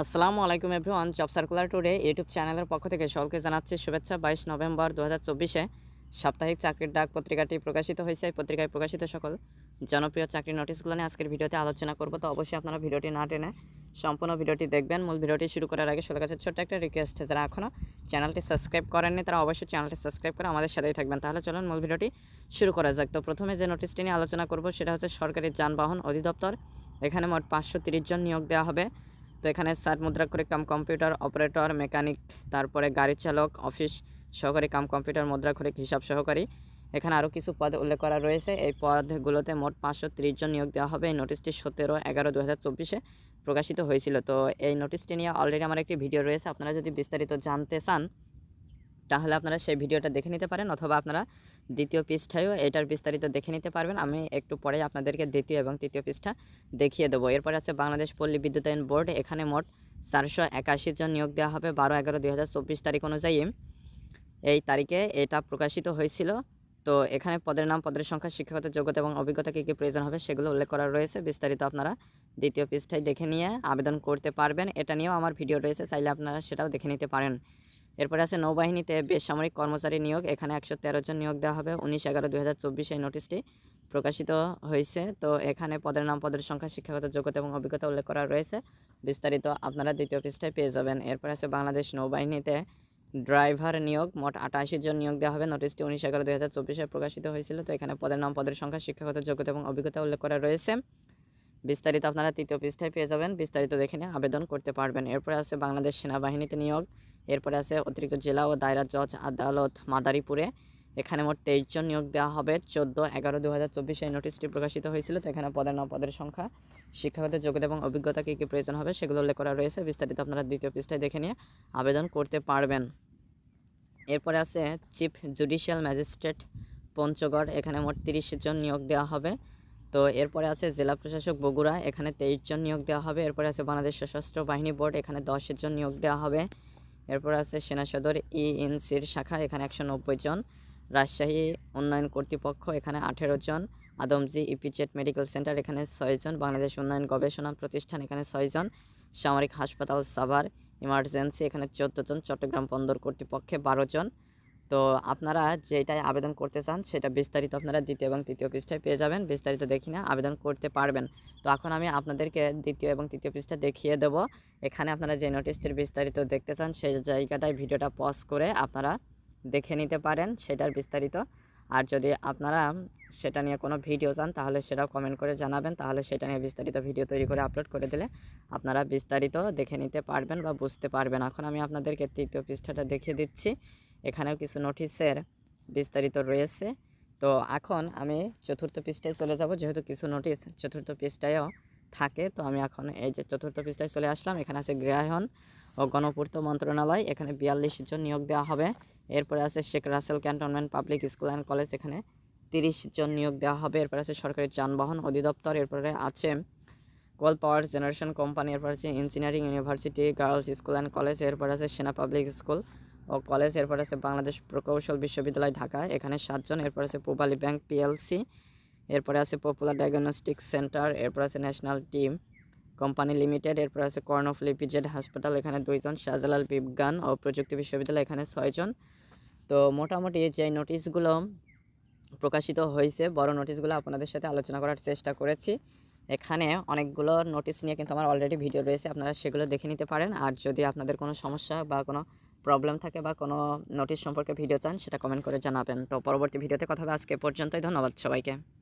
আসসালামু আলাইকুম everyone, job circular today YouTube চ্যানেলের পক্ষ থেকে সকলকে জানাচ্ছি শুভেচ্ছা। বাইশ নভেম্বর দু হাজার চব্বিশে সাপ্তাহিক চাকরির ডাক পত্রিকাটি প্রকাশিত হয়েছে। এই পত্রিকায় প্রকাশিত সকল জনপ্রিয় চাকরির নোটিশগুলো নিয়ে আজকের ভিডিওতে আলোচনা করব। তো অবশ্যই আপনারা ভিডিওটি না টেনে সম্পূর্ণ ভিডিওটি দেখবেন। মূল ভিডিওটি শুরু করার আগে সবার কাছে ছোট্ট একটা রিকোয়েস্ট যারা এখনও চ্যানেলটি সাবস্ক্রাইব করেননি, তারা অবশ্যই চ্যানেলটি সাবস্ক্রাইব করে আমাদের সাথেই থাকবেন। তাহলে চলুন মূল ভিডিওটি শুরু করা যাক। তো প্রথমে যে নোটিশটি নিয়ে আলোচনা করব, সেটা হচ্ছে সরকারি যানবাহন অধিদপ্তর। এখানে মোট পাঁচশো জন নিয়োগ দেওয়া হবে। তো এখানে সাত মুদ্রা করে কাম কম্পিউটার অপারেটর, মেকানিক, তারপরে গাড়ি চালক, অফিস সহকারী কাম কম্পিউটার মুদ্রা করে হিসাব সহকারী। এখানে আরও কিছু পদ উল্লেখ করা রয়েছে। এই পদগুলোতে মোট পাঁচশো জন নিয়োগ দেওয়া হবে। এই নোটিশটি সতেরো এগারো দু প্রকাশিত হয়েছিল। তো এই নোটিশটি নিয়ে অলরেডি আমার একটি ভিডিও রয়েছে। আপনারা যদি বিস্তারিত জানতে চান তাহলে আপনারা সেই ভিডিওটা দেখে নিতে পারেন অথবা আপনারা দ্বিতীয় পৃষ্ঠায়ও এটার বিস্তারিত দেখে নিতে পারবেন। আমি একটু পরে আপনাদেরকে দ্বিতীয় এবং তৃতীয় পৃষ্ঠা দেখিয়ে দেবো। এরপরে আছে বাংলাদেশ পল্লী বিদ্যুতায়ন বোর্ড। এখানে মোট চারশো একাশি জন নিয়োগ দেওয়া হবে বারো, এগারো, দুই তারিখ অনুযায়ী। এই তারিখে এটা প্রকাশিত হয়েছিল। তো এখানে পদের নাম, পদের সংখ্যা, শিক্ষাগত যোগ্যতা এবং অভিজ্ঞতা কী কী প্রয়োজন হবে সেগুলো উল্লেখ করা রয়েছে। বিস্তারিত আপনারা দ্বিতীয় পৃষ্ঠায় দেখে নিয়ে আবেদন করতে পারবেন। এটা নিয়েও আমার ভিডিও রয়েছে, চাইলে আপনারা সেটাও দেখে নিতে পারেন। এরপরে আছে নৌবাহিনীতে বেসামরিক কর্মচারী নিয়োগ, এখানে একশো তেরো জন নিয়োগ দেওয়া হবে। উনিশ এগারো দুই হাজার চব্বিশ এই নোটিশটি প্রকাশিত হয়েছে। তো এখানে পদের নাম, পদের সংখ্যা, শিক্ষাগত যোগ্যতা এবং অভিজ্ঞতা উল্লেখ করা রয়েছে। বিস্তারিত আপনারা দ্বিতীয় পৃষ্ঠায় পেয়ে যাবেন। এরপর আছে বাংলাদেশ নৌবাহিনীতে ড্রাইভার নিয়োগ, মোট আটাশি জন নিয়োগ দেওয়া হবে। নোটিশটি উনিশ এগারো দুই হাজার চব্বিশে প্রকাশিত হয়েছিল। তো এখানে পদের নাম, পদের সংখ্যা, শিক্ষাগত যোগ্যতা এবং অভিজ্ঞতা উল্লেখ করা রয়েছে। বিস্তারিত আপনারা তৃতীয় পৃষ্ঠায় পেয়ে যাবেন। বিস্তারিত দেখে নিয়ে আবেদন করতে পারবেন। এরপরে আছে বাংলাদেশ সেনাবাহিনীতে নিয়োগ। এরপরে আছে অতিরিক্ত জেলা ও দায়রা জজ আদালত মাদারীপুরে। এখানে মোট তেইশ জন নিয়োগ দেওয়া হবে। চোদ্দ এগারো দু হাজার চব্বিশে নোটিশটি প্রকাশিত হয়েছিল, তো এখানে পদের পদের সংখ্যা, শিক্ষাগত যোগ্যতা এবং অভিজ্ঞতা কী কী প্রয়োজন হবে সেগুলো উল্লেখ করা রয়েছে। বিস্তারিত আপনারা দ্বিতীয় পৃষ্ঠায় দেখে নিয়ে আবেদন করতে পারবেন। এরপরে আছে চিফ জুডিশিয়াল ম্যাজিস্ট্রেট পঞ্চগড়, এখানে মোট তিরিশ জন নিয়োগ দেওয়া হবে। তো এরপরে আছে জেলা প্রশাসক বগুড়া, এখানে তেইশ জন নিয়োগ দেওয়া হবে। এরপরে আছে বাংলাদেশ সশস্ত্র বাহিনী বোর্ড, এখানে দশ জন নিয়োগ দেওয়া হবে। এরপর আছে সেনা সদর ইএনসির শাখা, এখানে একশো নব্বই জন। রাজশাহী উন্নয়ন কর্তৃপক্ষ, এখানে আঠেরো জন। আদমজি ইপিচেট মেডিকেল সেন্টার, এখানে ছয়জন বাংলাদেশ উন্নয়ন গবেষণা প্রতিষ্ঠান, এখানে ছয়জন সামরিক হাসপাতাল, সাভার ইমার্জেন্সি, এখানে চোদ্দ জন। চট্টগ্রাম বন্দর কর্তৃপক্ষে বারো জন। তো আপনারা যেটাই আবেদন করতে চান, সেটা বিস্তারিত আপনারা দ্বিতীয় এবং তৃতীয় পৃষ্ঠায় পেয়ে যাবেন। বিস্তারিত দেখি না আবেদন করতে পারবেন। তো এখন আমি আপনাদেরকে দ্বিতীয় এবং তৃতীয় পৃষ্ঠা দেখিয়ে দেব। এখানে আপনারা যে নোটিশটির বিস্তারিত দেখতে চান, সেই জায়গাটায় ভিডিওটা পজ করে আপনারা দেখে নিতে পারেন, সেটার বিস্তারিত। আর যদি আপনারা সেটা নিয়ে কোনো ভিডিও চান, তাহলে সেটাও কমেন্ট করে জানাবেন। তাহলে সেটা নিয়ে বিস্তারিত ভিডিও তৈরি করে আপলোড করে দিলে আপনারা বিস্তারিত দেখে নিতে পারবেন বা বুঝতে পারবেন। এখন আমি আপনাদেরকে তৃতীয় পৃষ্ঠাটা দেখিয়ে দিচ্ছি। এখানেও কিছু নোটিশের বিস্তারিত রয়েছে। তো এখন আমি চতুর্থ পৃষ্ঠায় চলে যাব, যেহেতু কিছু নোটিশ চতুর্থ পৃষ্ঠায়ও থাকে, তো আমি এখন এই যে চতুর্থ পৃষ্ঠায় চলে আসলাম, এখানে আছে গৃহায়ন ও গণপূর্ত মন্ত্রণালয়, এখানে বিয়াল্লিশ জন নিয়োগ দেওয়া হবে। এরপরে আছে Sheikh Russel cantonment public school and college, এখানে তিরিশ জন নিয়োগ দেওয়া হবে। এরপরে আছে সরকারি যানবাহন অধিদপ্তর, এরপরে আছে কোল পাওয়ার জেনারেশন কোম্পানি, এরপর আছে engineering university, girls school and college, এরপর আছে সেনা পাবলিক স্কুল। ও কলেজ, এরপর আছে বাংলাদেশ প্রকৌশল বিশ্ববিদ্যালয় ঢাকা। এখানে সাতজন, এরপর আছে পূবালী ব্যাংক পিএলসি এরপরে আছে পপুলার ডায়াগনস্টিক সেন্টার, এরপর আছে ন্যাশনাল টিম কোম্পানি লিমিটেড, এরপর আছে কর্নফ লিপিজেড হাসপাতাল, এখানে দুইজন, শাহজালাল বিজ্ঞান ও প্রযুক্তি বিশ্ববিদ্যালয়, এখানে ছয়জন। তো মোটামুটি যে নোটিশগুলো প্রকাশিত হয়েছে, বড় নোটিশগুলো আপনাদের সাথে আলোচনা করার চেষ্টা করেছি। এখানে অনেকগুলো নোটিশ নিয়ে কিন্তু আমার অলরেডি ভিডিও রয়েছে, আপনারা সেগুলো দেখে নিতে পারেন। আর যদি আপনাদের কোনো সমস্যা বা কোনো প্রবলেম থাকে বা কোনো নোটিশ সম্পর্কে ভিডিও চান, সেটা কমেন্ট করে জানাবেন। তো পরবর্তী ভিডিওতে কথা হবে। আজকে পর্যন্তই। ধন্যবাদ সবাইকে।